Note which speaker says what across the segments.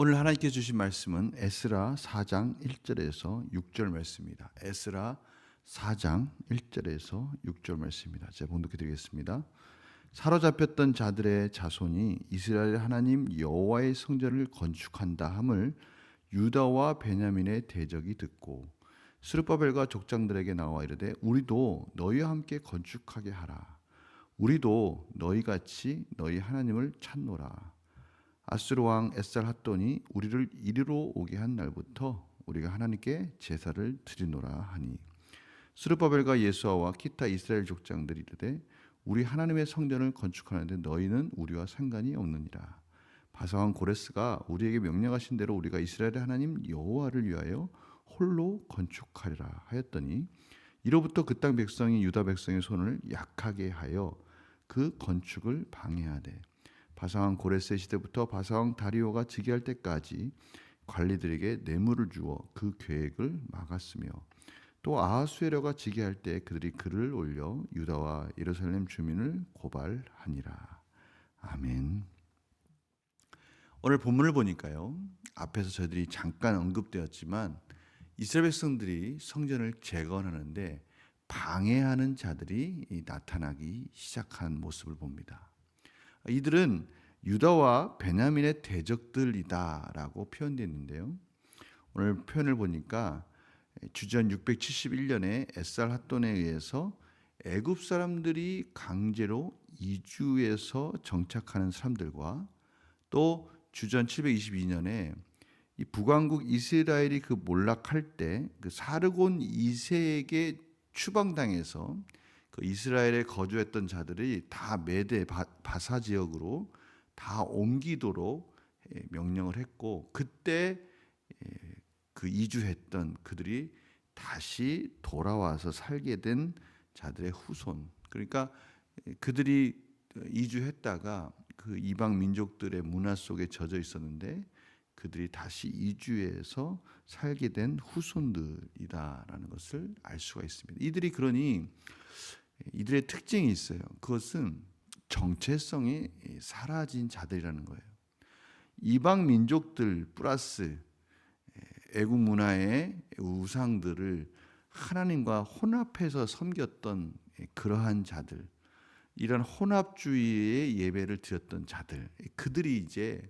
Speaker 1: 오늘 하나님께 주신 말씀은 에스라 4장 1절에서 6절 말씀입니다. 에스라 4장 1절에서 6절 말씀입니다. 제가 봉독해 드리겠습니다. 사로잡혔던 자들의 자손이 이스라엘 하나님 여호와의 성전을 건축한다 함을 유다와 베냐민의 대적이 듣고 스룹바벨과 족장들에게 나와 이르되 우리도 너희와 함께 건축하게 하라. 우리도 너희 같이 너희 하나님을 찾노라. 아스르 왕 에살 핫돈이 우리를 이리로 오게 한 날부터 우리가 하나님께 제사를 드리노라 하니 스룹바벨과 예수아와 기타 이스라엘 족장들이 이르되 우리 하나님의 성전을 건축하는데 너희는 우리와 상관이 없느니라. 바사왕 고레스가 우리에게 명령하신 대로 우리가 이스라엘의 하나님 여호와를 위하여 홀로 건축하리라 하였더니 이로부터 그 땅 백성이 유다 백성의 손을 약하게 하여 그 건축을 방해하되 바사왕 고레스 시대부터 바사왕 다리오가 즉위할 때까지 관리들에게 뇌물을 주어 그 계획을 막았으며 또 아하수에러가 즉위할 때 그들이 글을 올려 유다와 예루살렘 주민을 고발하니라. 아멘. 오늘 본문을 보니까요. 앞에서 저희들이 잠깐 언급되었지만 이스라엘 백성들이 성전을 재건하는데 방해하는 자들이 나타나기 시작한 모습을 봅니다. 이들은 유다와 베냐민의 대적들이다라고 표현되어 있는데요. 오늘 표현을 보니까 주전 671년에 에살 핫돈에 의해서 애굽 사람들이 강제로 이주해서 정착하는 사람들과 또 주전 722년에 이 북왕국 이스라엘이 그 몰락할 때 그 사르곤 2세에게 추방당해서 그 이스라엘에 거주했던 자들이 다 메대 바사 지역으로 다 옮기도록 예, 명령을 했고 그때 예, 그 이주했던 그들이 다시 돌아와서 살게 된 자들의 후손 그러니까 그들이 이주했다가 그 이방 민족들의 문화 속에 젖어 있었는데 그들이 다시 이주해서 살게 된 후손들이다라는 것을 알 수가 있습니다. 이들이 그러니 이들의 특징이 있어요. 그것은 정체성이 사라진 자들이라는 거예요. 이방 민족들 플러스 애국 문화의 우상들을 하나님과 혼합해서 섬겼던 그러한 자들, 이런 혼합주의의 예배를 드렸던 자들, 그들이 이제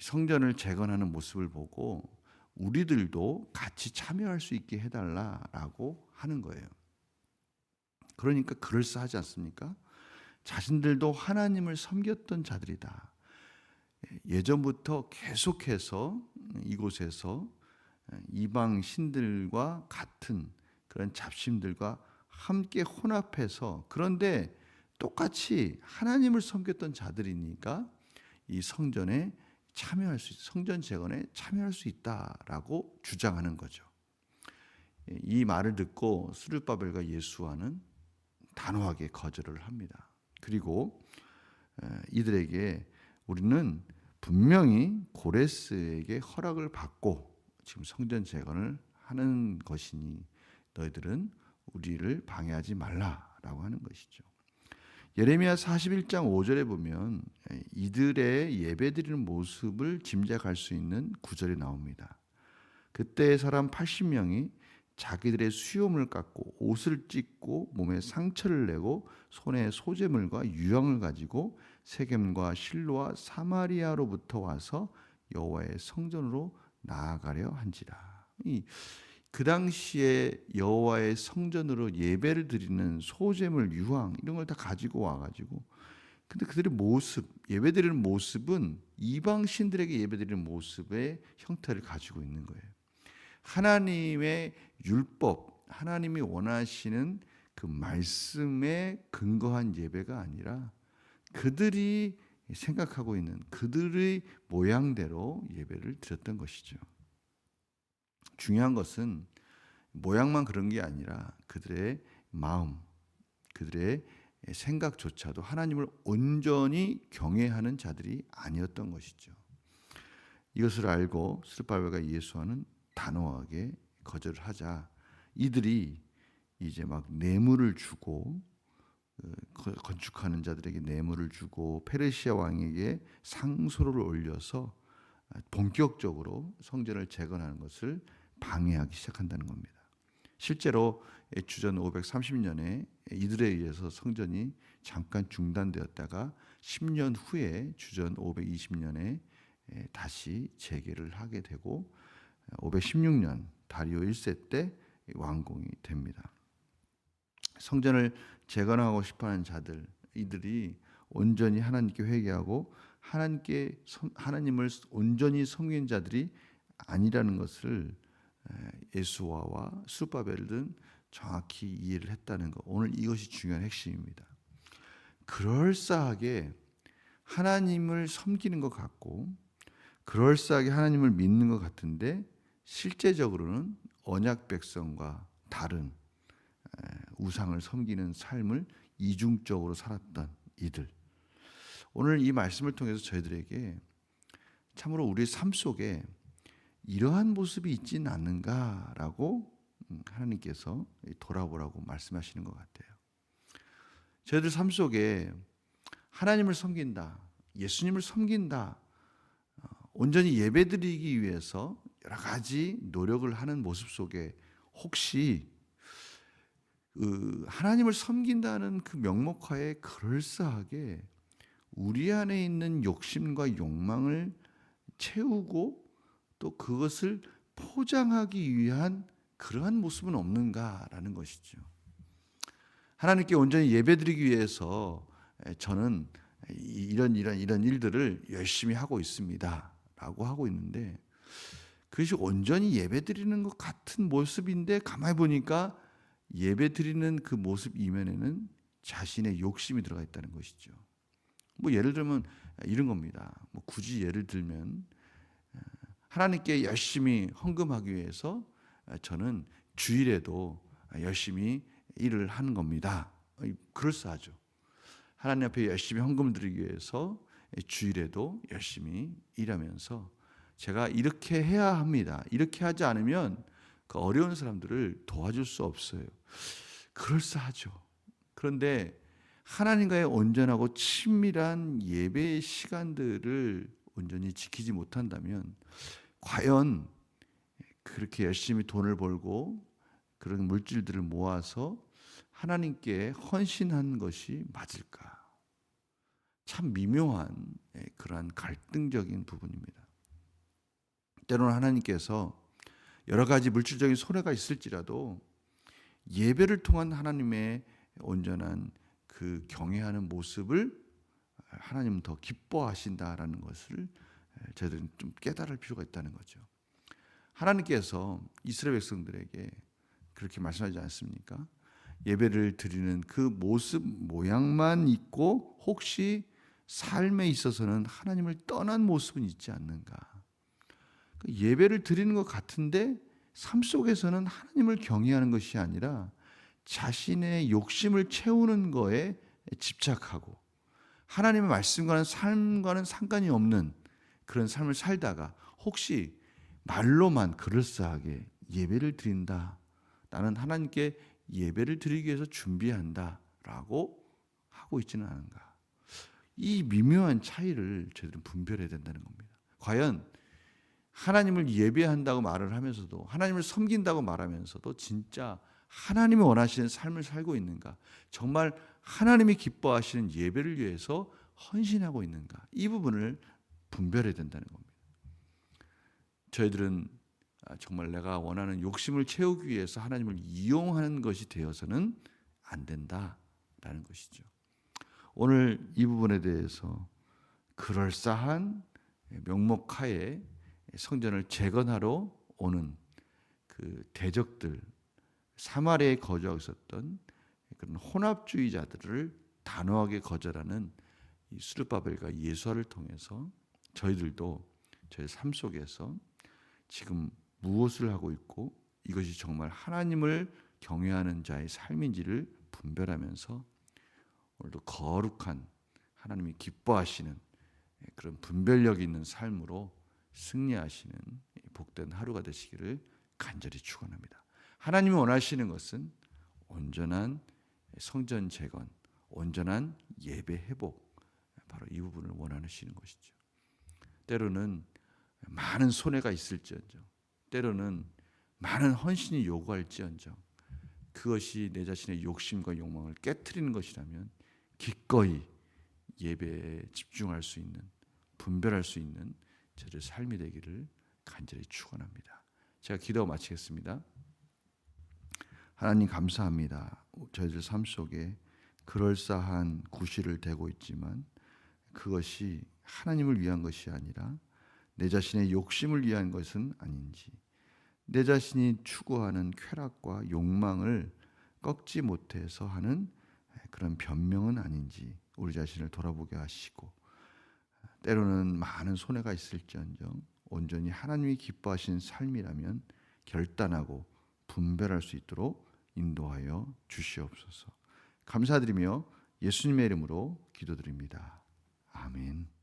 Speaker 1: 성전을 재건하는 모습을 보고 우리들도 같이 참여할 수 있게 해달라라고 하는 거예요. 그러니까 그럴싸하지 않습니까? 자신들도 하나님을 섬겼던 자들이다. 예전부터 계속해서 이곳에서 이방 신들과 같은 그런 잡심들과 함께 혼합해서 그런데 똑같이 하나님을 섬겼던 자들이니까 이 성전에 참여할 수 성전 재건에 참여할 수 있다라고 주장하는 거죠. 이 말을 듣고 수르바벨과 예수와는 단호하게 거절을 합니다. 그리고 이들에게 우리는 분명히 고레스에게 허락을 받고 지금 성전 재건을 하는 것이니 너희들은 우리를 방해하지 말라라고 하는 것이죠. 예레미야 41장 5절에 보면 이들의 예배드리는 모습을 짐작할 수 있는 구절이 나옵니다. 그때 사람 80명이 자기들의 수염을 깎고 옷을 찢고 몸에 상처를 내고 손에 소재물과 유황을 가지고 세겜과 실로와 사마리아로부터 와서 여호와의 성전으로 나아가려 한지라. 그 당시에 여호와의 성전으로 예배를 드리는 소재물, 유황 이런 걸 다 가지고 와 가지고 근데 그들의 모습, 예배드리는 모습은 이방 신들에게 예배드리는 모습의 형태를 가지고 있는 거예요. 하나님의 율법, 하나님이 원하시는 그 말씀에 근거한 예배가 아니라 그들이 생각하고 있는 그들의 모양대로 예배를 드렸던 것이죠. 중요한 것은 모양만 그런 게 아니라 그들의 마음, 그들의 생각조차도 하나님을 온전히 경외하는 자들이 아니었던 것이죠. 이것을 알고 스르바벨과 예수와는 단호하게 거절을 하자 이들이 이제 막 뇌물을 주고 어, 건축하는 자들에게 뇌물을 주고 페르시아 왕에게 상소를 올려서 본격적으로 성전을 재건하는 것을 방해하기 시작한다는 겁니다. 실제로 주전 530년에 이들에 의해서 성전이 잠깐 중단되었다가 10년 후에 주전 520년에 다시 재개를 하게 되고 516년 다리오 1세 때 완공이 됩니다. 성전을 재건하고 싶어하는 자들 이들이 온전히 하나님께 회개하고 하나님께 하나님을 온전히 섬기는 자들이 아니라는 것을 예수와와 수바벨은 정확히 이해를 했다는 것. 오늘 이것이 중요한 핵심입니다. 그럴싸하게 하나님을 섬기는 것 같고 그럴싸하게 하나님을 믿는 것 같은데 실제적으로는 언약 백성과 다른 우상을 섬기는 삶을 이중적으로 살았던 이들. 오늘 이 말씀을 통해서 저희들에게 참으로 우리 삶 속에 이러한 모습이 있지는 않는가라고 음, 하나님께서 돌아보라고 말씀하시는 것 같아요. 저희들 삶 속에 하나님을 섬긴다, 예수님을 섬긴다, 어, 온전히 예배드리기 위해서 여러 가지 노력을 하는 모습 속에 혹시 그 하나님을 섬긴다는 그 명목하에 그럴싸하게 우리 안에 있는 욕심과 욕망을 채우고 또 그것을 포장하기 위한 그러한 모습은 없는가라는 것이죠. 하나님께 온전히 예배드리기 위해서 저는 이런 이런 이런 일들을 열심히 하고 있습니다라고 하고 있는데 그것이 온전히 예배 드리는 것 같은 모습인데 가만히 보니까 예배 드리는 그 모습 이면에는 자신의 욕심이 들어가 있다는 것이죠. 뭐 예를 들면 이런 겁니다. 뭐 굳이 예를 들면 하나님께 열심히 헌금하기 위해서 저는 주일에도 열심히 일을 하는 겁니다. 그럴싸하죠. 하나님 앞에 열심히 헌금 드리기 위해서 주일에도 열심히 일하면서 제가 이렇게 해야 합니다. 이렇게 하지 않으면 그 어려운 사람들을 도와줄 수 없어요. 그럴싸하죠. 그런데 하나님과의 온전하고 친밀한 예배의 시간들을 온전히 지키지 못한다면 과연 그렇게 열심히 돈을 벌고 그런 물질들을 모아서 하나님께 헌신한 것이 맞을까? 참 미묘한 예, 그러한 갈등적인 부분입니다. 때로는 하나님께서 여러 가지 물질적인 손해가 있을지라도 예배를 통한 하나님의 온전한 그 경외하는 모습을 하나님은 더 기뻐하신다라는 것을 저희들은 좀 깨달을 필요가 있다는 거죠. 하나님께서 이스라엘 백성들에게 그렇게 말씀하지 않습니까? 예배를 드리는 그 모습 모양만 있고 혹시 삶에 있어서는 하나님을 떠난 모습은 있지 않는가? 그 예배를 드리는 것 같은데 삶 속에서는 하나님을 경외하는 것이 아니라 자신의 욕심을 채우는 거에 집착하고 하나님의 말씀과는 삶과는 상관이 없는 그런 삶을 살다가 혹시 말로만 그럴싸하게 예배를 드린다. 나는 하나님께 예배를 드리기 위해서 준비한다라고 하고 있지는 않은가. 이 미묘한 차이를 저희들은 분별해야 된다는 겁니다. 과연 하나님을 예배한다고 말을 하면서도 하나님을 섬긴다고 말하면서도 진짜 하나님이 원하시는 삶을 살고 있는가? 정말 하나님이 기뻐하시는 예배를 위해서 헌신하고 있는가? 이 부분을 분별해야 된다는 겁니다. 저희들은 아, 정말 내가 원하는 욕심을 채우기 위해서 하나님을 이용하는 것이 되어서는 안 된다라는 것이죠. 오늘 이 부분에 대해서 그럴싸한 명목하에 성전을 재건하러 오는 그 대적들 사마리아에 거주하고 있었던 그런 혼합주의자들을 단호하게 거절하는 이 수르바벨과 예수화를 통해서 저희들도 저희 삶 속에서 지금 무엇을 하고 있고 이것이 정말 하나님을 경외하는 자의 삶인지를 분별하면서 오늘도 거룩한 하나님이 기뻐하시는 그런 분별력 있는 삶으로 승리하시는 복된 하루가 되시기를 간절히 축원합니다. 하나님이 원하시는 것은 온전한 성전 재건, 온전한 예배 회복 바로 이 부분을 원하시는 것이죠. 때로는 많은 손해가 있을지언정 때로는 많은 헌신이 요구할지언정 그것이 내 자신의 욕심과 욕망을 깨뜨리는 것이라면 기꺼이 예배에 집중할 수 있는 분별할 수 있는 저의 삶이 되기를 간절히 축원합니다. 제가 기도 마치겠습니다. 하나님 감사합니다. 저희들 삶 속에 그럴싸한 구실을 대고 있지만 그것이 하나님을 위한 것이 아니라 내 자신의 욕심을 위한 것은 아닌지 내 자신이 추구하는 쾌락과 욕망을 꺾지 못해서 하는 그런 변명은 아닌지 우리 자신을 돌아보게 하시고 때로는 많은 손해가 있을지언정 온전히 하나님이 기뻐하신 삶이라면 결단하고 분별할 수 있도록 인도하여 주시옵소서. 감사드리며 예수님의 이름으로 기도드립니다. 아멘.